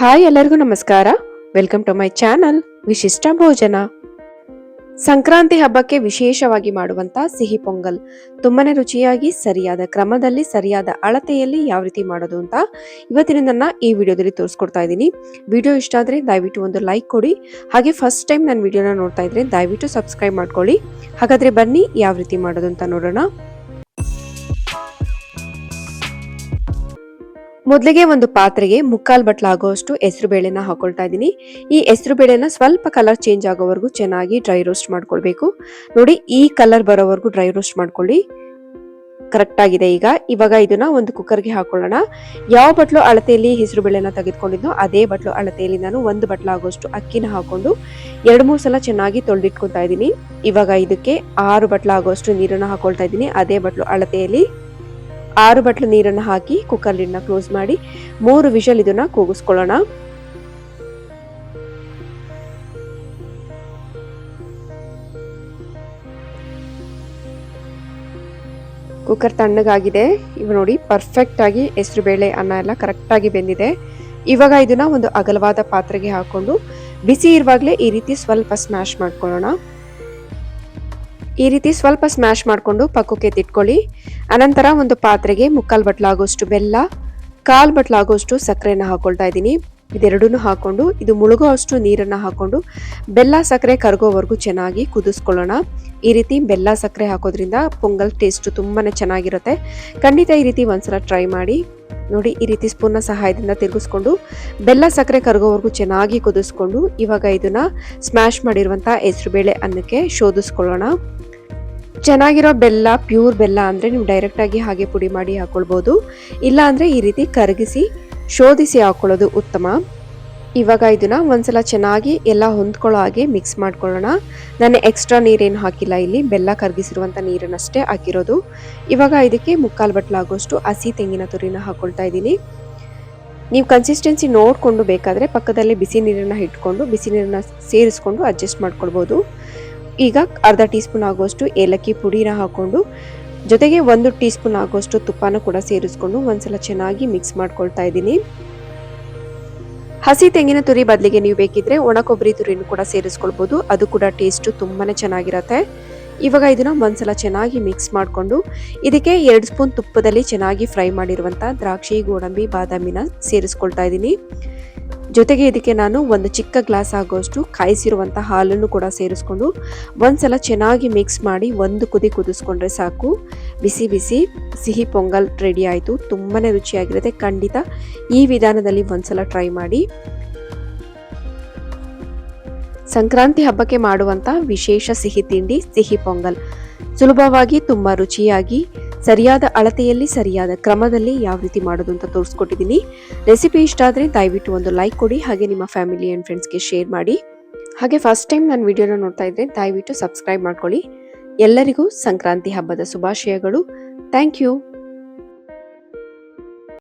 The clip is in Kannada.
ಹಾಯ್ ಎಲ್ಲರಿಗೂ ನಮಸ್ಕಾರ. ವೆಲ್ಕಮ್ ಟು ಮೈ ಚಾನಲ್ ವಿಶಿಷ್ಟ ಭೋಜನ. ಸಂಕ್ರಾಂತಿ ಹಬ್ಬಕ್ಕೆ ವಿಶೇಷವಾಗಿ ಮಾಡುವಂತ ಸಿಹಿ ಪೊಂಗಲ್. ತುಂಬಾನೇ ರುಚಿಯಾಗಿ, ಸರಿಯಾದ ಕ್ರಮದಲ್ಲಿ, ಸರಿಯಾದ ಅಳತೆಯಲ್ಲಿ ಯಾವ ರೀತಿ ಮಾಡೋದು ಅಂತ ಇವತ್ತಿನ ನನ್ನ ಈ ವಿಡಿಯೋದಲ್ಲಿ ತೋರಿಸ್ಕೊಡ್ತಾ ಇದ್ದೀನಿ. ವಿಡಿಯೋ ಇಷ್ಟ ಆದರೆ ದಯವಿಟ್ಟು ಒಂದು ಲೈಕ್ ಕೊಡಿ. ಹಾಗೆ ಫಸ್ಟ್ ಟೈಮ್ ನನ್ನ ವಿಡಿಯೋನ ನೋಡ್ತಾ ಇದ್ರೆ ದಯವಿಟ್ಟು ಸಬ್ಸ್ಕ್ರೈಬ್ ಮಾಡ್ಕೊಳ್ಳಿ. ಹಾಗಾದ್ರೆ ಬನ್ನಿ ಯಾವ ರೀತಿ ಮಾಡೋದು ಅಂತ ನೋಡೋಣ. ಮೊದಲಿಗೆ ಒಂದು ಪಾತ್ರೆಗೆ ಮುಕ್ಕಾಲು ಬಟ್ಲ ಆಗುವಷ್ಟು ಹೆಸರು ಬೇಳೆನ ಹಾಕೊಳ್ತಾ ಇದ್ದೀನಿ. ಈ ಹೆಸರು ಬೇಳೆನ ಸ್ವಲ್ಪ ಕಲರ್ ಚೇಂಜ್ ಆಗೋವರೆಗೂ ಚೆನ್ನಾಗಿ ಡ್ರೈ ರೋಸ್ಟ್ ಮಾಡ್ಕೊಳ್ಬೇಕು. ನೋಡಿ, ಈ ಕಲರ್ ಬರೋವರೆಗೂ ಡ್ರೈ ರೋಸ್ಟ್ ಮಾಡ್ಕೊಳ್ಳಿ. ಕರೆಕ್ಟ್ ಆಗಿದೆ ಈಗ. ಇವಾಗ ಇದನ್ನ ಒಂದು ಕುಕ್ಕರ್ಗೆ ಹಾಕೊಳ್ಳೋಣ. ಯಾವ ಬಟ್ಲು ಅಳತೆಯಲ್ಲಿ ಹೆಸರು ಬೇಳೆನ ತೆಗೆದುಕೊಂಡಿದ್ನೋ ಅದೇ ಬಟ್ಲು ಅಳತೆಯಲ್ಲಿ ನಾನು ಒಂದು ಬಟ್ಲ ಆಗುವಷ್ಟು ಅಕ್ಕಿನ ಹಾಕೊಂಡು ಎರಡು, ಮೂರು ಸಲ ಚೆನ್ನಾಗಿ ತೊಳೆದಿಟ್ಕೊತಾ ಇದ್ದೀನಿ. ಇವಾಗ ಇದಕ್ಕೆ ಆರು ಬಟ್ಲ ಆಗುವಷ್ಟು ನೀರನ್ನ ಹಾಕೊಳ್ತಾ ಇದ್ದೀನಿ. ಅದೇ ಬಟ್ಲು ಅಳತೆಯಲ್ಲಿ. ಆರು ಬಟ್ಲು ನೀರನ್ನು ಹಾಕಿ ಕುಕ್ಕರ್ ಲಿಡ್ನ ಕ್ಲೋಸ್ ಮಾಡಿ ಮೂರು ವಿಷಲ್ ಇದನ್ನ ಕೂಗಿಸ್ಕೊಳ್ಳೋಣ. ಕುಕ್ಕರ್ ತಣ್ಣಗಾಗಿದೆ. ಇವ ನೋಡಿ ಪರ್ಫೆಕ್ಟ್ ಆಗಿ ಹೆಸರು ಬೇಳೆ ಅನ್ನ ಎಲ್ಲ ಕರೆಕ್ಟ್ ಆಗಿ ಬೆಂದಿದೆ. ಇವಾಗ ಇದನ್ನ ಒಂದು ಅಗಲವಾದ ಪಾತ್ರೆಗೆ ಹಾಕೊಂಡು ಬಿಸಿ ಇರುವಾಗಲೇ ಈ ರೀತಿ ಸ್ವಲ್ಪ ಸ್ಮ್ಯಾಶ್ ಮಾಡ್ಕೊಳ್ಳೋಣ. ಈ ರೀತಿ ಸ್ವಲ್ಪ ಸ್ಮ್ಯಾಶ್ ಮಾಡಿಕೊಂಡು ಪಕ್ಕಕ್ಕೆ ತಿಟ್ಕೊಳ್ಳಿ. ಅನಂತರ ಒಂದು ಪಾತ್ರೆಗೆ ಮುಕ್ಕಾಲು ಬಟ್ಲಾಗೋಷ್ಟು ಬೆಲ್ಲ, ಕಾಲು ಬಟ್ಲಾಗೋಷ್ಟು ಸಕ್ಕರೆಯನ್ನು ಹಾಕೊಳ್ತಾ ಇದ್ದೀನಿ. ಇದೆರಡೂ ಹಾಕೊಂಡು, ಇದು ಮುಳುಗೋ ಅಷ್ಟು ನೀರನ್ನು ಹಾಕೊಂಡು, ಬೆಲ್ಲ ಸಕ್ಕರೆ ಕರಗೋವರೆಗೂ ಚೆನ್ನಾಗಿ ಕುದಿಸ್ಕೊಳ್ಳೋಣ. ಈ ರೀತಿ ಬೆಲ್ಲ ಸಕ್ಕರೆ ಹಾಕೋದ್ರಿಂದ ಪೊಂಗಲ್ ಟೇಸ್ಟ್ ತುಂಬಾ ಚೆನ್ನಾಗಿರುತ್ತೆ. ಖಂಡಿತ ಈ ರೀತಿ ಒಂದ್ಸಲ ಟ್ರೈ ಮಾಡಿ. ನೋಡಿ, ಈ ರೀತಿ ಸ್ಪೂನ್ನ ಸಹಾಯದಿಂದ ತಿರುಗಿಸ್ಕೊಂಡು, ಬೆಲ್ಲ ಸಕ್ಕರೆ ಕರಗೋವರೆಗೂ ಚೆನ್ನಾಗಿ ಕುದಿಸ್ಕೊಂಡು, ಇವಾಗ ಇದನ್ನ ಸ್ಮ್ಯಾಶ್ ಮಾಡಿರುವಂಥ ಹೆಸರುಬೇಳೆ ಅನ್ನಕ್ಕೆ ಶೋಧಿಸ್ಕೊಳ್ಳೋಣ. ಚೆನ್ನಾಗಿರೋ ಬೆಲ್ಲ, ಪ್ಯೂರ್ ಬೆಲ್ಲ ಅಂದರೆ ನೀವು ಡೈರೆಕ್ಟಾಗಿ ಹಾಗೆ ಪುಡಿ ಮಾಡಿ ಹಾಕ್ಕೊಳ್ಬೋದು ಇಲ್ಲ ಅಂದರೆ ಈ ರೀತಿ ಕರಗಿಸಿ ಶೋಧಿಸಿ ಹಾಕ್ಕೊಳ್ಳೋದು ಉತ್ತಮ. ಇವಾಗ ಇದನ್ನ ಒಂದ್ಸಲ ಚೆನ್ನಾಗಿ ಎಲ್ಲ ಹೊಂದ್ಕೊಳ್ಳೋ ಹಾಗೆ ಮಿಕ್ಸ್ ಮಾಡ್ಕೊಳ್ಳೋಣ. ನಾನು ಎಕ್ಸ್ಟ್ರಾ ನೀರೇನು ಹಾಕಿಲ್ಲ ಇಲ್ಲಿ, ಬೆಲ್ಲ ಕರಗಿಸಿರುವಂಥ ನೀರನ್ನಷ್ಟೇ ಹಾಕಿರೋದು. ಇವಾಗ ಇದಕ್ಕೆ ಮುಕ್ಕಾಲು ಬಟ್ಲಾಗೋಷ್ಟು ಹಸಿ ತೆಂಗಿನ ತುರಿನ ಹಾಕ್ಕೊಳ್ತಾ ಇದ್ದೀನಿ. ನೀವು ಕನ್ಸಿಸ್ಟೆನ್ಸಿ ನೋಡಿಕೊಂಡು ಬೇಕಾದರೆ ಪಕ್ಕದಲ್ಲಿ ಬಿಸಿ ನೀರನ್ನು ಇಟ್ಕೊಂಡು, ಬಿಸಿ ನೀರನ್ನ ಸೇರಿಸ್ಕೊಂಡು ಅಡ್ಜಸ್ಟ್ ಮಾಡ್ಕೊಳ್ಬೋದು. ಈಗ ಅರ್ಧ ಟೀ ಸ್ಪೂನ್ ಆಗುವಷ್ಟು ಏಲಕ್ಕಿ ಪುಡಿನ ಹಾಕೊಂಡು ಜೊತೆಗೆ ಒಂದು ಟೀ ಸ್ಪೂನ್ ಆಗುವಷ್ಟು ತುಪ್ಪನ ಕೂಡ ಸೇರಿಸ್ಕೊಂಡು ಒಂದ್ಸಲ ಚೆನ್ನಾಗಿ ಮಿಕ್ಸ್ ಮಾಡ್ಕೊಳ್ತಾ ಇದ್ದೀನಿ. ಹಸಿ ತೆಂಗಿನ ತುರಿ ಬದಲಿಗೆ ನೀವು ಬೇಕಿದ್ರೆ ಒಣ ಕೊಬ್ಬರಿ ತುರಿನೂ ಕೂಡ ಸೇರಿಸ್ಕೊಳ್ಬೋದು. ಅದು ಕೂಡ ಟೇಸ್ಟು ತುಂಬಾನೇ ಚೆನ್ನಾಗಿರುತ್ತೆ. ಇವಾಗ ಇದನ್ನ ಒಂದ್ಸಲ ಚೆನ್ನಾಗಿ ಮಿಕ್ಸ್ ಮಾಡಿಕೊಂಡು, ಇದಕ್ಕೆ ಎರಡು ಸ್ಪೂನ್ ತುಪ್ಪದಲ್ಲಿ ಚೆನ್ನಾಗಿ ಫ್ರೈ ಮಾಡಿರುವಂಥ ದ್ರಾಕ್ಷಿ, ಗೋಡಂಬಿ, ಬಾದಾಮಿನ ಸೇರಿಸ್ಕೊಳ್ತಾ ಇದ್ದೀನಿ. ಜೊತೆಗೆ ಇದಕ್ಕೆ ನಾನು ಒಂದು ಚಿಕ್ಕ ಗ್ಲಾಸ್ ಆಗೋಷ್ಟು ಕಾಯಿಸಿರುವಂಥ ಹಾಲನ್ನು ಕೂಡ ಸೇರಿಸ್ಕೊಂಡು ಒಂದ್ಸಲ ಚೆನ್ನಾಗಿ ಮಿಕ್ಸ್ ಮಾಡಿ ಒಂದು ಕುದಿ ಕುದಿಸ್ಕೊಂಡ್ರೆ ಸಾಕು. ಬಿಸಿ ಬಿಸಿ ಸಿಹಿ ಪೊಂಗಲ್ ರೆಡಿ ಆಯಿತು. ತುಂಬಾ ರುಚಿಯಾಗಿರುತ್ತೆ. ಖಂಡಿತ ಈ ವಿಧಾನದಲ್ಲಿ ಒಂದ್ಸಲ ಟ್ರೈ ಮಾಡಿ. ಸಂಕ್ರಾಂತಿ ಹಬ್ಬಕ್ಕೆ ಮಾಡುವಂಥ ವಿಶೇಷ ಸಿಹಿ ತಿಂಡಿ ಸಿಹಿ ಪೊಂಗಲ್. ಸುಲಭವಾಗಿ, ತುಂಬ ರುಚಿಯಾಗಿ ಸರಿಯಾದ ಅಳತೆಯಲ್ಲಿ, ಸರಿಯಾದ ಕ್ರಮದಲ್ಲಿ ಯಾವ ರೀತಿ ಮಾಡೋದು ಅಂತ ತೋರಿಸ್ಕೊಟ್ಟಿದ್ದೀನಿ. ರೆಸಿಪಿ ಇಷ್ಟ ಆದರೆ ದಯವಿಟ್ಟು ಒಂದು ಲೈಕ್ ಕೊಡಿ, ಹಾಗೆ ನಿಮ್ಮ ಫ್ಯಾಮಿಲಿ ಆ್ಯಂಡ್ ಫ್ರೆಂಡ್ಸ್ಗೆ ಶೇರ್ ಮಾಡಿ. ಹಾಗೆ ಫಸ್ಟ್ ಟೈಮ್ ನಾನು ವಿಡಿಯೋನ ನೋಡ್ತಾ ಇದ್ದರೆ ದಯವಿಟ್ಟು ಸಬ್ಸ್ಕ್ರೈಬ್ ಮಾಡ್ಕೊಳ್ಳಿ. ಎಲ್ಲರಿಗೂ ಸಂಕ್ರಾಂತಿ ಹಬ್ಬದ ಶುಭಾಶಯಗಳು. Thank you.